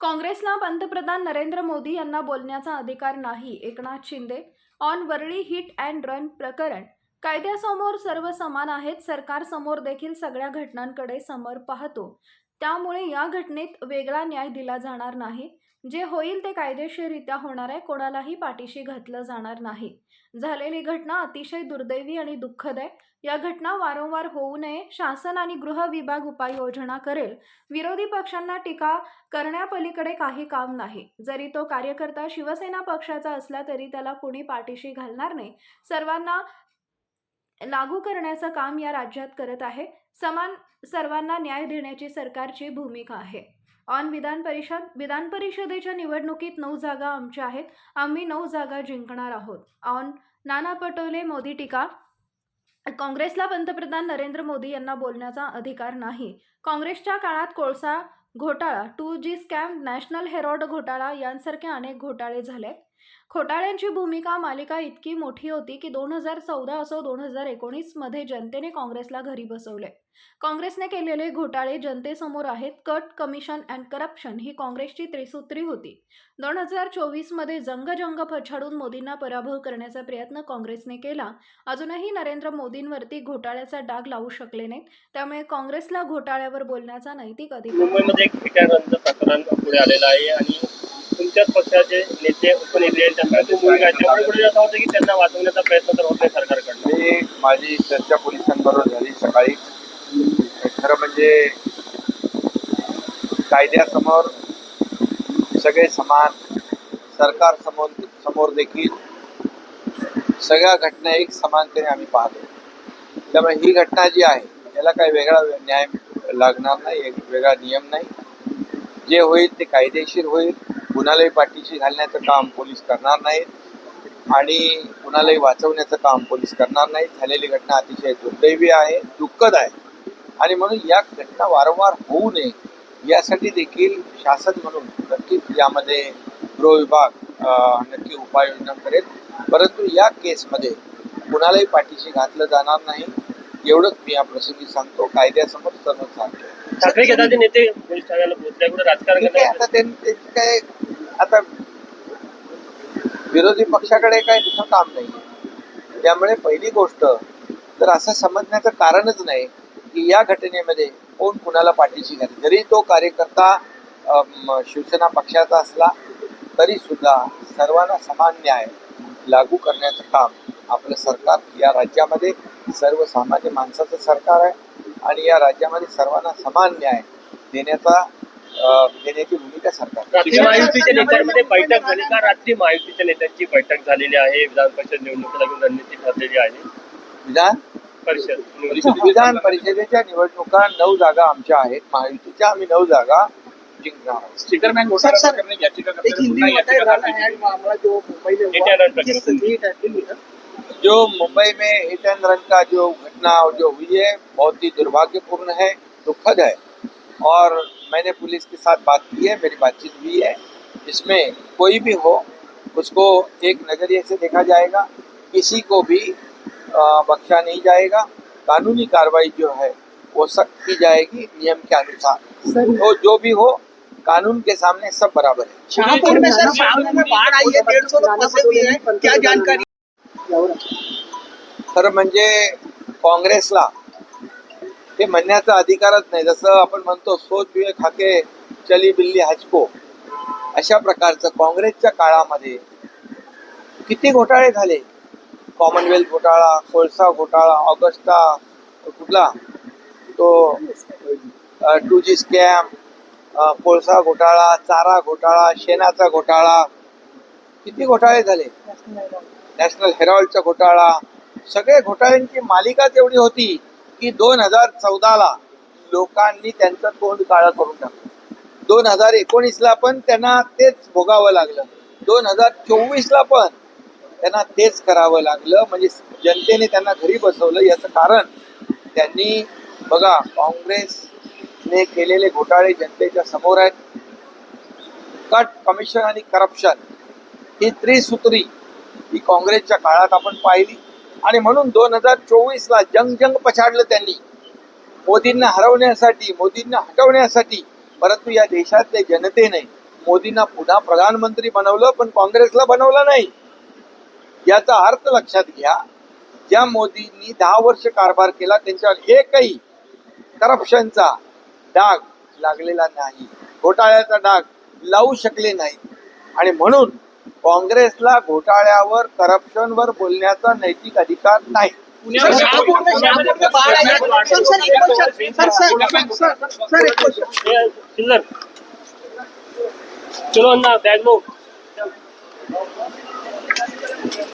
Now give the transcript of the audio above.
काँग्रेसला पंतप्रधान नरेंद्र मोदी यांना बोलण्याचा अधिकार नाही. Eknath Shinde on Worli hit and run प्रकरण. कायद्यासमोर सर्व समान आहेत. सरकार समोर देखील सगळ्या घटनांकडे समोर पाहतो. त्यामुळे या घटनेत वेगळा न्याय दिला जाणार नाही. जे होईल ते कायदेशीररित्या होणार आहे कोणालाही पाठीशी घातलं जाणार नाही. झालेली घटना अतिशय दुर्दैवी आणि दुःखद आहे. या घटना वारंवार होऊ नये शासन आणि गृह विभाग उपाययोजना करेल. विरोधी पक्षांना टीका करण्यापलीकडे काही काम नाही. जरी तो कार्यकर्ता शिवसेना पक्षाचा असला तरी त्याला कुणी पाठीशी घालणार नाही. सर्वांना लागू करण्याचं काम या राज्यात करत आहे. समान सर्वांना न्याय देण्याची सरकारची भूमिका आहे. ऑन विधान परिषद विधान परिषदेच्या निवडणुकीत नऊ जागा आमच्या आहेत. आम्ही नऊ जागा जिंकणार आहोत. ऑन नाना पटोले मोदी टीका काँग्रेसला पंतप्रधान नरेंद्र मोदी यांना बोलण्याचा अधिकार नाही. काँग्रेसच्या काळात कोळसा घोटाळा two G scam national Herald घोटाळा यांसारखे अनेक घोटाळे झाले. घोटाळ्यांची भूमिका मालिका इतकी मोठी होती की दोन हजार चौदा असो दोन हजार एकोणीसमध्ये जनतेने काँग्रेसला घरी बसवले. काँग्रेसने केलेले घोटाळे जनतेसमोर आहेत. कट कमिशन अँड करप्शन ही काँग्रेसची त्रिसूत्री होती. दोन हजार चोवीसमध्ये जंगजंग पछाडून मोदींना पराभव करण्याचा प्रयत्न काँग्रेसने केला. अजूनही नरेंद्र मोदींवरती घोटाळ्याचा डाग लावू शकले नाहीत. त्यामुळे काँग्रेसला घोटाळ्यावर बोलण्याचा नैतिक अधिकार मुंबईमध्ये एक आहे आणि तुमच्याच पक्षाचे नेते उपनेते यांच्या प्रयत्न त्यामुळे पुढे असं होतं की त्यांना वाचवण्याचा प्रयत्न तर होत नाही सरकारकडनं. मी माझी चर्चा पोलिसांबरोबर झाली सकाळी. खरं म्हणजे कायद्यासमोर सगळे समान सरकार समोर समोर देखील सगळ्या घटना एक समानतेने आम्ही पाहतो. त्यामुळे ही घटना जी आहे याला काही वेगळा न्याय लागणार नाही एक वेगळा नियम नाही. जे होईल ते कायदेशीर होईल. कुणालाही पाठीशी घालण्याचं काम पोलीस करणार नाहीत आणि कुणालाही वाचवण्याचं काम पोलीस करणार नाहीत. झालेली घटना अतिशय दुर्दैवी आहे दुःखद आहे. आणि म्हणून या घटना वारंवार होऊ नये यासाठी देखील शासन म्हणून नक्कीच यामध्ये गृह विभाग नक्की उपाययोजना करेल. परंतु या केसमध्ये कुणालाही पाठीशी घातलं जाणार नाही. एवढंच मी या प्रसंगी सांगतो. कायद्यासमोर सर्व सांगतो. ठाकरे गटाचे नेते पोलीस ठाण्याला राजकारण काय आता विरोधी पक्षाकडे काही दुसरं काम नाही त्यामुळे पहिली गोष्ट तर असं समजण्याचं कारणच नाही की या घटनेमध्ये कोण कुणाला पाठीशी घाली जरी तो कार्यकर्ता शिवसेना पक्षाचा असला तरी सुद्धा सर्वांना समान न्याय लागू करण्याचं काम आपलं सरकार या राज्यामध्ये सर्वसामान्य माणसाचं सरकार आहे आणि या राज्यामध्ये सर्वांना समान न्याय देण्याचा देण्याची भूमिका सरकार रात्री महायुतीच्या नेत्यांमध्ये बैठक झाली का? रात्री महायुतीच्या नेत्यांची बैठक झालेली आहे. विधान परिषद निवडणुकीला घेऊन रणनीती ठरलेली आहे. विधान? परिषद. विधान परिषदेच्या निवडणुका नऊ जागा आमच्या आहेत. महायुतीच्या आम्ही नऊ जागा है जो मुंबई में हिट एंड रन का जो घटना जो हुई है बहुत ही दुर्भाग्यपूर्ण है दुखद है। और मैंने पुलिस के साथ बात की है मेरी बातचीत हुई है। इसमें कोई भी हो उसको एक नज़रिए से देखा जाएगा किसी को भी बख्शा नहीं जाएगा। कानूनी कार्रवाई जो है वो सख्त की जाएगी नियम के अनुसार। तो जो भी हो कानून के सामने सब बराबर है। शाहपुर में सर शाहपुर में बाढ़ आई है डेढ़ सौ लोग फंसे हुए हैं। क्या जानकारी? खरं म्हणजे काँग्रेसला हे म्हणण्याचा अधिकारच नाही. जसं आपण म्हणतो सोच विवेक हाके चली बिल्ली हचको. अशा प्रकारचं काँग्रेसच्या काळामध्ये किती घोटाळे झाले? कॉमनवेल्थ घोटाळा कोळसा घोटाळा ऑगस्टा कुठला? तो टू जी स्कॅम कोळसा घोटाळा चारा घोटाळा शेणाचा घोटाळा. किती घोटाळे झाले? नॅशनल हेरॉल्डचा घोटाळा. सगळे घोटाळ्यांची मालिकाच एवढी होती. की दोन हजार चौदाला लोकांनी त्यांचं तोंड काळं करून टाकलं. दोन हजार एकोणीसला पण त्यांना तेच भोगावं लागलं. दोन हजार चोवीसला पण त्यांना तेच करावं लागलं. म्हणजे जनतेने त्यांना घरी बसवलं. याचं कारण त्यांनी बघा काँग्रेसने केलेले घोटाळे जनतेच्या समोर आहेत. कट कमिशन आणि करप्शन ही त्रिसूत्री ही काँग्रेसच्या काळात आपण पाहिली. आणि म्हणून दोन हजार चोवीसला जंग जंग पछाडलं त्यांनी. मोदींना हरवण्यासाठी मोदींना हटवण्यासाठी. परंतु या देशातल्या जनतेने मोदींना पुन्हा प्रधानमंत्री बनवलं पण काँग्रेसला बनवलं नाही. याचा अर्थ लक्षात घ्या ज्या मोदींनी दहा वर्ष कारभार केला त्यांच्यावर एकही करप्शनचा डाग लागलेला नाही. घोटाळ्याचा डाग लावू शकले नाही आणि म्हणून काँग्रेसला घोटाळ्यावर करप्शनवर बोलण्याचा नैतिक अधिकार नाही चलो अन्ना बैग लो